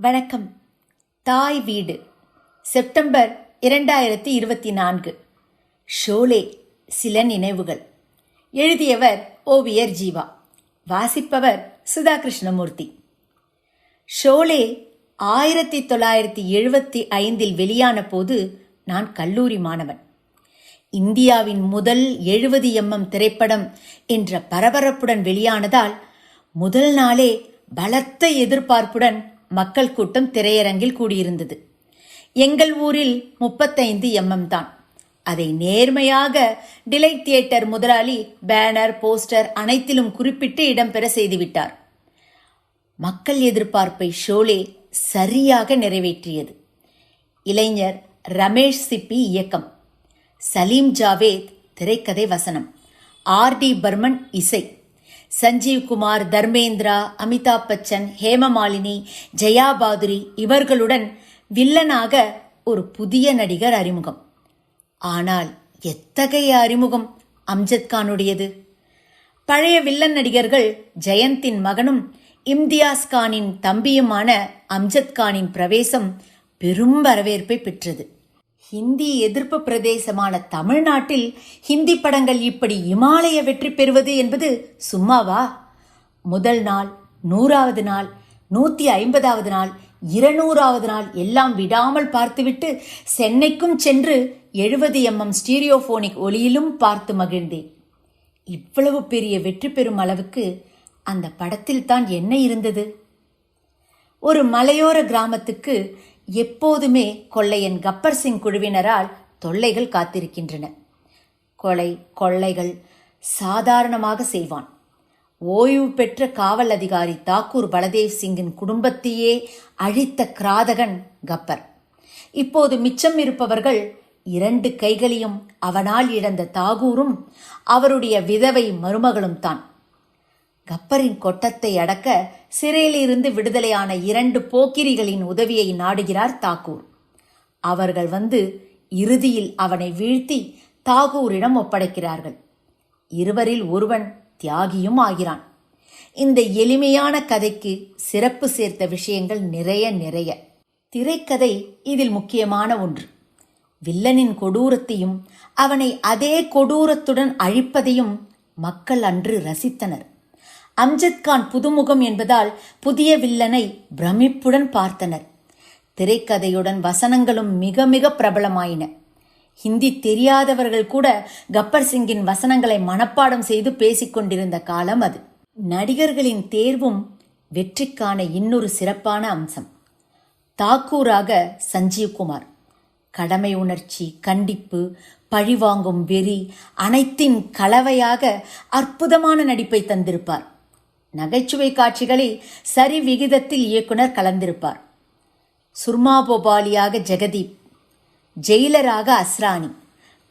வணக்கம். தாய் வீடு. செப்டம்பர் இரண்டாயிரத்தி இருபத்தி நான்கு. ஷோலே சில நினைவுகள். எழுதியவர் ஓவியர் ஜீவா. வாசிப்பவர் சுதா கிருஷ்ணமூர்த்தி ஷோலே ஆயிரத்தி தொள்ளாயிரத்தி எழுபத்தி ஐந்தில் வெளியான போது நான் கல்லூரி மாணவன். இந்தியாவின் முதல் எழுபது எம்எம் திரைப்படம் என்ற பரபரப்புடன் வெளியானதால் முதல் நாளே பலத்த எதிர்பார்ப்புடன் மக்கள் கூட்டம் திரையரங்கில் கூடியிருந்தது. எங்கள் ஊரில் முப்பத்தைந்து எம்எம் தான். அதை நேர்மையாக டிலைட் தியேட்டர் முதலாளி பேனர் போஸ்டர் அனைத்திலும் குறிப்பிட்டு இடம்பெற செய்துவிட்டார். மக்கள் எதிர்பார்ப்பை ஷோலே சரியாக நிறைவேற்றியது. இளைஞர் ரமேஷ் சிப்பி இயக்கம். சலீம் ஜாவேத் திரைக்கதை வசனம். ஆர் டி பர்மன் இசை. சஞ்சீவ் குமார் தர்மேந்திரா அமிதாப் பச்சன் ஹேமமாலினி ஜெயா பாதுரி இவர்களுடன் வில்லனாக ஒரு புதிய நடிகர் அறிமுகம். ஆனால் எத்தகைய அறிமுகம்? அம்ஜத் கானுடையது. பழைய வில்லன் நடிகர்கள் ஜெயந்தின் மகனும் இம்தியாஸ் கானின் தம்பியுமான அம்ஜத் கானின் பிரவேசம் பெரும் வரவேற்பை பெற்றது. ஹிந்தி எதிர்ப்பு பிரதேசமான தமிழ்நாட்டில் ஹிந்தி படங்கள் இப்படி இமாலய வெற்றி பெறுவது என்பது சும்மாவா? முதல் நாள் நூறாவது நாள் நூத்தி ஐம்பதாவது நாள் இருநூறாவது நாள் எல்லாம் விடாமல் பார்த்துவிட்டு சென்னைக்கும் சென்று எழுபது எம்எம் ஸ்டீரியோபோனிக் ஒளியிலும் பார்த்து மகிழ்ந்தேன். இவ்வளவு பெரிய வெற்றி பெறும் அளவுக்கு அந்த படத்தில் தான் என்ன இருந்தது? ஒரு மலையோர கிராமத்துக்கு எப்போதுமே கொள்ளையன் கப்பர் சிங் குழுவினரால் தொல்லைகள் காத்திருக்கின்றன. கொலை கொள்ளைகள் சாதாரணமாக செய்வான். ஓய்வு பெற்ற காவல் அதிகாரி தாக்கூர் பலதேவ் சிங்கின் குடும்பத்தையே அழித்த கிராதகன் கப்பர். இப்போது மிச்சம் இருப்பவர்கள் இரண்டு கைகளையும் அவனால் இழந்த தாகூரும் அவருடைய விதவை மருமகளும் தான். கப்பரின் கொட்டத்தை அடக்க சிறையிலிருந்து விடுதலையான இரண்டு போக்கிரிகளின் உதவியை நாடுகிறார் தாக்கூர் அவர்கள் வந்து இறுதியில் அவனை வீழ்த்தி தாகூரிடம் ஒப்படைக்கிறார்கள். இருவரில் ஒருவன் தியாகியும் ஆகிறான். இந்த எளிமையான கதைக்கு சிறப்பு சேர்த்த விஷயங்கள் நிறைய நிறைய. திரைக்கதை இதில் முக்கியமான ஒன்று. வில்லனின் கொடூரத்தையும் அவனை அதே கொடூரத்துடன் அழிப்பதையும் மக்கள் அன்று ரசித்தனர். அம்ஜத்கான் புதுமுகம் என்பதால் புதிய வில்லனை பிரமிப்புடன் பார்த்தனர். திரைக்கதையுடன் வசனங்களும் மிக மிக பிரபலமாயின. ஹிந்தி தெரியாதவர்கள் கூட கப்பர் சிங்கின் வசனங்களை மனப்பாடம் செய்து பேசிக் கொண்டிருந்த காலம் அது. நடிகர்களின் தேர்வும் வெற்றிக்கான இன்னொரு சிறப்பான அம்சம். தாக்கூராக சஞ்சீவ் குமார். கடமை உணர்ச்சி கண்டிப்பு பழிவாங்கும் வெறி அனைத்தின் கலவையாக அற்புதமான நடிப்பை தந்திருப்பார். நகைச்சுவை காட்சிகளை சரி விகிதத்தில் இயக்குனர் கலந்திருப்பார். சுர்மாபோபாலியாக ஜெகதீப் ஜெயிலராக அஸ்ரானி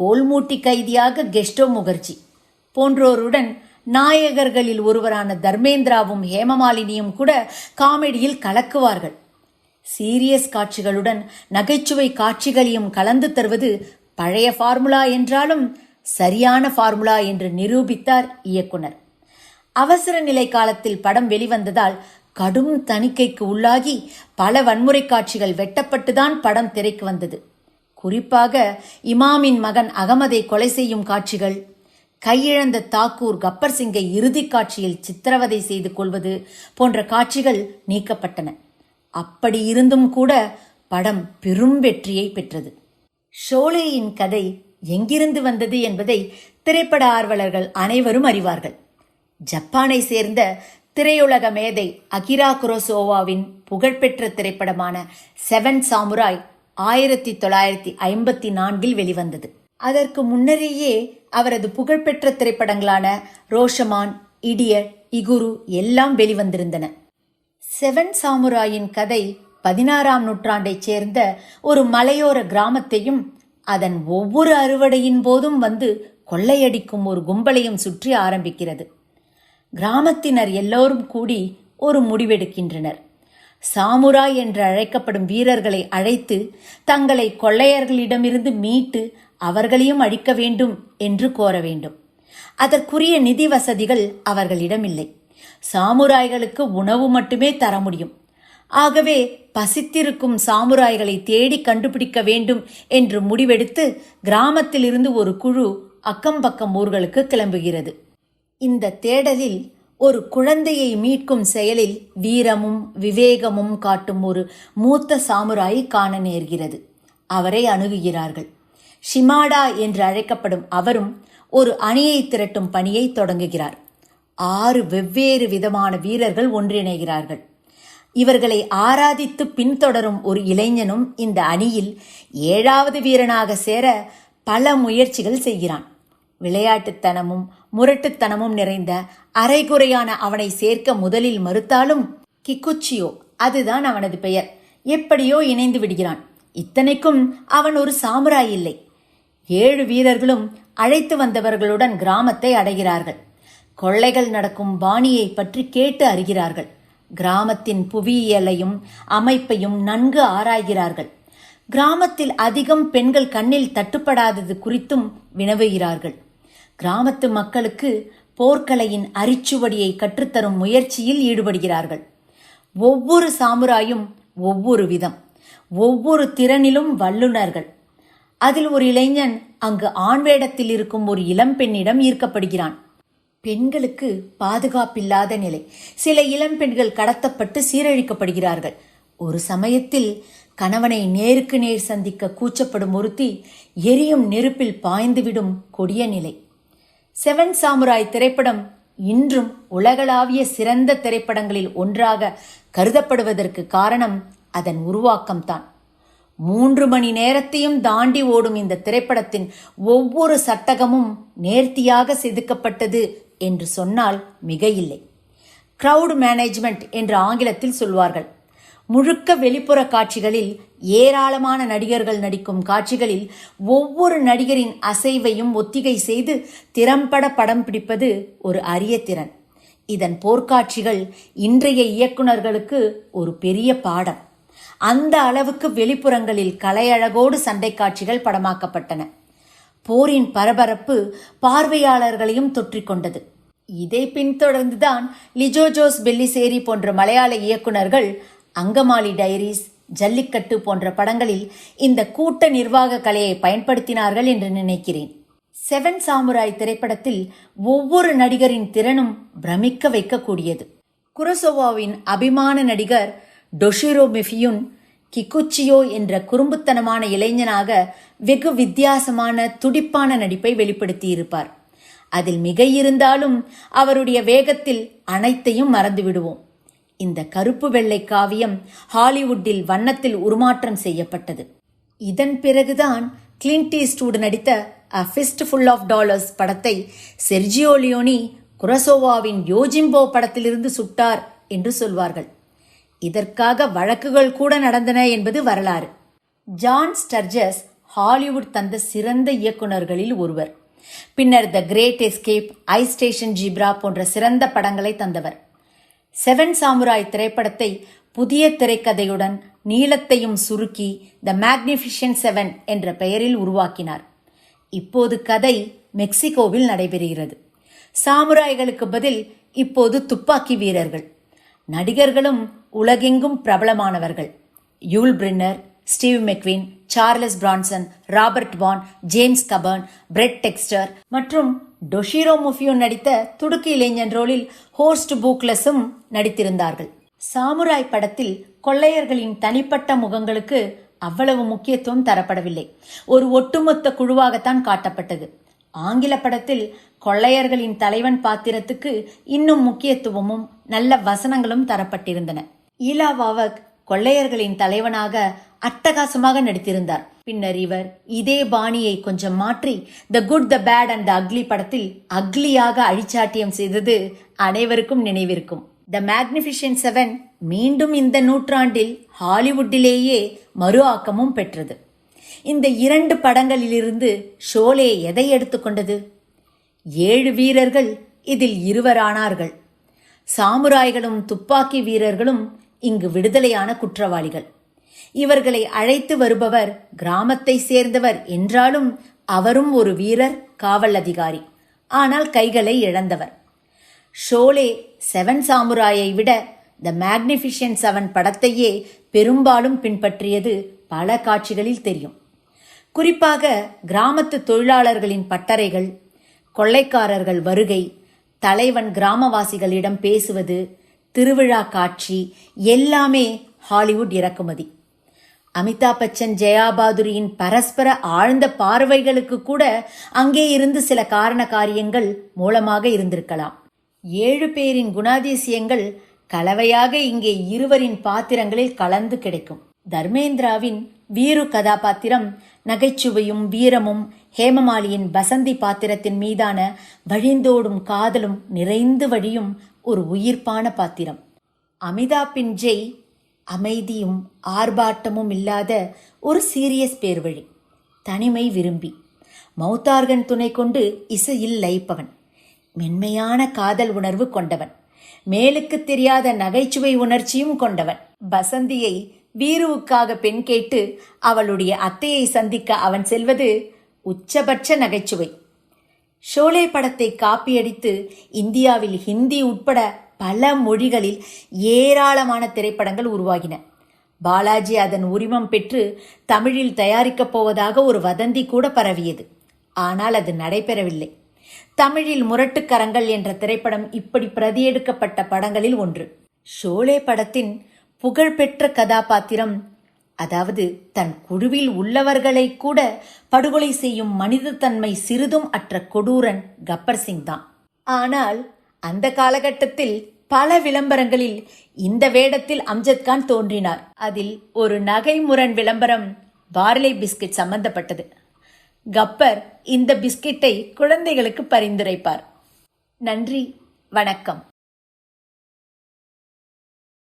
கோல்மூட்டி கைதியாக கெஸ்டோ முகர்ஜி போன்றோருடன் நாயகர்களில் ஒருவரான தர்மேந்திராவும் ஹேமமாலினியும் கூட காமெடியில் கலக்குவார்கள். சீரியஸ் காட்சிகளுடன் நகைச்சுவை காட்சிகளையும் கலந்து தருவது பழைய ஃபார்முலா என்றாலும் சரியான ஃபார்முலா என்று நிரூபித்தார் இயக்குனர். அவசர நிலை காலத்தில் படம் வெளிவந்ததால் கடும் தணிக்கைக்கு உள்ளாகி பல வன்முறை காட்சிகள் வெட்டப்பட்டுதான் படம் திரைக்கு வந்தது. குறிப்பாக இமாமின் மகன் அகமதை கொலை செய்யும் காட்சிகள் கையிழந்த தாக்கூர் கப்பர் சிங்கை இறுதி காட்சியில் சித்திரவதை செய்து கொள்வது போன்ற காட்சிகள் நீக்கப்பட்டன. அப்படி இருந்தும் கூட படம் பெரும் வெற்றியை பெற்றது. ஷோலேயின் கதை எங்கிருந்து வந்தது என்பதை திரைப்பட ஆர்வலர்கள் அனைவரும் அறிவார்கள். ஜப்பானை சேர்ந்த திரையுலக மேதை அகிரா குரோசோவாவின் புகழ்பெற்ற திரைப்படமான செவன் சாமுராய் ஆயிரத்தி தொள்ளாயிரத்தி ஐம்பத்தி நான்கில் வெளிவந்தது. அதற்கு முன்னரேயே அவரது புகழ்பெற்ற திரைப்படங்களான ரோஷமான் இடியட் இகுரு எல்லாம் வெளிவந்திருந்தன. செவன் சாமுராயின் கதை பதினாறாம் நூற்றாண்டைச் சேர்ந்த ஒரு மலையோர கிராமத்தையும் அதன் ஒவ்வொரு அறுவடையின் போதும் வந்து கொள்ளையடிக்கும் ஒரு கும்பலையும் சுற்றி ஆரம்பிக்கிறது. கிராமத்தினர் எல்லோரும் கூடி ஒரு முடிவெடுக்கின்றனர். சாமுராய் என்று அழைக்கப்படும் வீரர்களை அழைத்து தங்களை கொள்ளையர்களிடமிருந்து மீட்டு அவர்களையும் அழிக்க வேண்டும் என்று கோர வேண்டும். அதற்குரிய நிதி வசதிகள் அவர்களிடம் இல்லை சாமுராய்களுக்கு உணவு மட்டுமே தர முடியும். ஆகவே பசித்திருக்கும் சாமுராய்களை தேடி கண்டுபிடிக்க வேண்டும் என்று முடிவெடுத்து கிராமத்திலிருந்து ஒரு குழு அக்கம்பக்கம் ஊர்களுக்கு கிளம்புகிறது. இந்த தேடலில் ஒரு குழந்தையை மீட்கும் செயலில் வீரமும் விவேகமும் காட்டும் ஒரு மூத்த சாமுராயை காண நேர்கிறது. அவரை அணுகுகிறார்கள். ஷிமாடா என்று அழைக்கப்படும் அவரும் ஒரு அணியை திரட்டும் பணியை தொடங்குகிறார். ஆறு வெவ்வேறு விதமான வீரர்கள் ஒன்றிணைகிறார்கள். இவர்களை ஆராதித்து பின்தொடரும் ஒரு இளைஞனும் இந்த அணியில் ஏழாவது வீரனாக சேர பல முயற்சிகள் செய்கிறான். விளையாட்டுத்தனமும் முரட்டுத்தனமும் நிறைந்த அரைகுறையான அவனை சேர்க்க முதலில் மறுத்தாலும் கிக்குச்சியோ அதுதான் அவனது பெயர். எப்படியோ இணைந்து விடுகிறான். இத்தனைக்கும் அவன் ஒரு சாமுராய் இல்லை. ஏழு வீரர்களும் அழைத்து வந்தவர்களுடன் கிராமத்தை அடைகிறார்கள். கொள்ளைகள் நடக்கும் பாணியை பற்றி கேட்டு அறிகிறார்கள். கிராமத்தின் புவியியலையும் அமைப்பையும் நன்கு ஆராய்கிறார்கள். கிராமத்தில் அதிகம் பெண்கள் கண்ணில் தட்டுப்படாதது குறித்தும் வினவுகிறார்கள். கிராமத்து மக்களுக்கு போர்க்கலையின் அரிச்சுவடியை கற்றுத்தரும் முயற்சியில் ஈடுபடுகிறார்கள். ஒவ்வொரு சாமுராயும் ஒவ்வொரு விதம் ஒவ்வொரு திறனிலும் வல்லுனர்கள் அதில் ஒரு இளைஞன் அங்கு ஆண் வேடத்தில் இருக்கும் ஒரு இளம்பெண்ணிடம் ஈர்க்கப்படுகிறான். பெண்களுக்கு பாதுகாப்பில்லாத நிலை. சில இளம்பெண்கள் கடத்தப்பட்டு சீரழிக்கப்படுகிறார்கள். ஒரு சமயத்தில் கணவனை நேருக்கு நேர் சந்திக்க கூச்சப்படும் ஒருத்தி எரியும் நெருப்பில் பாய்ந்துவிடும் கொடிய நிலை. செவன் சாமுராய் திரைப்படம் இன்றும் உலகளாவிய சிறந்த திரைப்படங்களில் ஒன்றாக கருதப்படுவதற்கு காரணம் அதன் உருவாக்கம்தான். மூன்று மணி நேரத்தையும் தாண்டி ஓடும் இந்த திரைப்படத்தின் ஒவ்வொரு சட்டகமும் நேர்த்தியாக செதுக்கப்பட்டது என்று சொன்னால் மிகையில்லை. இல்லை கிரவுட் மேனேஜ்மெண்ட் என்று ஆங்கிலத்தில் சொல்வார்கள். முழுக்க வெளிப்புற காட்சிகளில் ஏராளமான நடிகர்கள் நடிக்கும் காட்சிகளில் ஒவ்வொரு நடிகரின் அசைவையும் ஒத்திகை செய்து திறம்பட படம் பிடிப்பது ஒரு அரிய திறன். இதன் போர்க்காட்சிகள் இன்றைய இயக்குனர்களுக்கு ஒரு பெரிய பாடம். அந்த அளவுக்கு வெளிப்புறங்களில் கலையழகோடு சண்டை காட்சிகள் படமாக்கப்பட்டன. போரின் பரபரப்பு பார்வையாளர்களையும் தொற்றிக்கொண்டது இதை பின்தொடர்ந்துதான் லிஜோஜோஸ் பெல்லிசேரி போன்ற மலையாள இயக்குனர்கள் அங்கமாலி டைரிஸ் ஜல்லிக்கட்டு போன்ற படங்களில் இந்த கூட்ட நிர்வாக கலையை பயன்படுத்தினார்கள் என்று நினைக்கிறேன். செவன் சாமுராய் திரைப்படத்தில் ஒவ்வொரு நடிகரின் திறனும் பிரமிக்க வைக்கக்கூடியது. குரசோவாவின் அபிமான நடிகர் டொஷிரோ மிஃபியுன் கிக்குச்சியோ என்ற குறும்புத்தனமான இளைஞனாக வெகு வித்தியாசமான துடிப்பான நடிப்பை வெளிப்படுத்தியிருப்பார். அதில் மிக இருந்தாலும் அவருடைய வேகத்தில் அனைத்தையும் மறந்துவிடுவோம். இந்த கருப்பு வெள்ளை காவியம் ஹாலிவுட்டில் வண்ணத்தில் உருமாற்றம் செய்யப்பட்டது. இதன் பிறகுதான் கிளின்ட் ஈஸ்ட்வுட் நடித்த a fistful of dollars படத்தை செர்ஜியோ லியோனி குரசோவாவின் யோஜிம்போ படத்திலிருந்து சுட்டார் என்று சொல்வார்கள். இதற்காக வழக்குகள் கூட நடந்தன என்பது வரலாறு. ஜான் ஸ்டர்ஜஸ் ஹாலிவுட் தந்த சிறந்த இயக்குனர்களில் ஒருவர். பின்னர் the great escape ice station zebra போன்ற சிறந்த படங்களை தந்தவர். செவன் சாமுராய் திரைப்படத்தை புதிய திரைக்கதையுடன் நீளத்தையும் சுருக்கி த மேக்னிஃபிஷன் செவன் என்ற பெயரில் உருவாக்கினார். இப்போது கதை மெக்சிகோவில் நடைபெறுகிறது. சாமுராய்களுக்கு பதில் இப்போது துப்பாக்கி வீரர்கள். நடிகர்களும் உலகெங்கும் பிரபலமானவர்கள். Yul Brynner Steve McQueen Charles Bronson Robert Vaughn James Coburn Brad Dexter மற்றும் டொஷிரோ முஃபியோ நடித்த துடுக்கு இளைஞன் ரோலில் ஹோஸ்ட் பூக்லஸும் நடித்திருந்தார்கள். சாமுராய் படத்தில் கொள்ளையர்களின் தனிப்பட்ட முகங்களுக்கு அவ்வளவு முக்கியத்துவம் தரப்படவில்லை. ஒரு ஒட்டுமொத்த குழுவாகத்தான் காட்டப்பட்டது. ஆங்கில படத்தில் கொள்ளையர்களின் தலைவன் பாத்திரத்துக்கு இன்னும் முக்கியத்துவமும் நல்ல வசனங்களும் தரப்பட்டிருந்தன. ஈலா வாவக் கொள்ளையர்களின் தலைவனாக அட்டகாசமாக நடித்திருந்தார். பின்னர் இவர் இதே பாணியை கொஞ்சம் மாற்றி the good the bad and the ugly படத்தில் அக்லியாக அழிச்சாட்டியம் செய்தது அனைவருக்கும் நினைவிருக்கும். த மேக்னிஃபிஷன் செவன் மீண்டும் இந்த நூற்றாண்டில் ஹாலிவுட்டிலேயே மறு ஆக்கமும் பெற்றது. இந்த இரண்டு படங்களிலிருந்து ஷோலே எதை எடுத்துக்கொண்டது ஏழு வீரர்கள் இதில் இருவரானார்கள். சாமுராய்களும் துப்பாக்கி வீரர்களும் இங்கு விடுதலையான குற்றவாளிகள். இவர்களை அழைத்து வருபவர் கிராமத்தை சேர்ந்தவர் என்றாலும் அவரும் ஒரு வீரர் காவல் அதிகாரி. ஆனால் கைகளை இழந்தவர். ஷோலே செவன் சாமுராயை விட த மேக்னிஃபிஷன் செவன் படத்தையே பெரும்பாலும் பின்பற்றியது பல காட்சிகளில் தெரியும். குறிப்பாக கிராமத்து தொழிலாளர்களின் பட்டறைகள் கொள்ளைக்காரர்கள் வருகை தலைவன் கிராமவாசிகளிடம் பேசுவது திருவிழா காட்சி எல்லாமே ஹாலிவுட் இறக்குமதி. அமிதாப் பச்சன் ஜெயா பாதுரியின் பரஸ்பர ஆழ்ந்த பார்வைகளுக்கு கூட அங்கே இருந்து சில காரண காரியங்கள் மூலமாக இருந்திருக்கலாம். ஏழு பேரின் குணாதிசயங்கள் கலவையாக இங்கே இருவரின் பாத்திரங்களில் கலந்து கிடைக்கும். தர்மேந்திராவின் வீரு கதாபாத்திரம் நகைச்சுவையும் வீரமும் ஹேமமாலியின் பசந்தி பாத்திரத்தின் மீதான வழிந்தோடும் காதலும் நிறைந்து வழியும் ஒரு உயிர்ப்பான பாத்திரம். அமிதாப்பின் ஜெய் அமைதியும் ஆர்ப்பாட்டமும் இல்லாத ஒரு சீரியஸ் பேர்வழி. தனிமை விரும்பி. மௌத்தார்கன் துணை கொண்டு இசையில் லயிப்பவன். மென்மையான காதல் உணர்வு கொண்டவன். மேலுக்கு தெரியாத நகைச்சுவை உணர்ச்சியும் கொண்டவன். பசந்தியை வீருவுக்காக பெண் கேட்டு அவளுடைய அத்தையை சந்திக்க அவன் செல்வது உச்சபட்ச நகைச்சுவை. ஷோலே படத்தை காப்பியடித்து இந்தியாவில் ஹிந்தி உட்பட பல மொழிகளில் ஏராளமான திரைப்படங்கள் உருவாகின. பாலாஜி அதன் உரிமம் பெற்று தமிழில் தயாரிக்கப் போவதாக ஒரு வதந்தி கூட பரவியது. ஆனால் அது நடைபெறவில்லை. தமிழில் முரட்டுக்கரங்கள் என்ற திரைப்படம் இப்படி பிரதியெடுக்கப்பட்ட படங்களில் ஒன்று. ஷோலே படத்தின் புகழ்பெற்ற கதாபாத்திரம் அதாவது தன் குழுவில் உள்ளவர்களை கூட படுகொலை செய்யும் மனிதத்தன்மை சிறிதும் அற்ற கொடூரன் கப்பர் சிங் தான். ஆனால் அந்த காலகட்டத்தில் பல விளம்பரங்களில் இந்த வேடத்தில் அம்ஜத்கான் தோன்றினார். அதில் ஒரு நகைமுரண் விளம்பரம் பார்லே பிஸ்கட் சம்பந்தப்பட்டது. கப்பர் இந்த பிஸ்கெட்டை குழந்தைகளுக்கு பரிந்துரைப்பார். நன்றி வணக்கம்.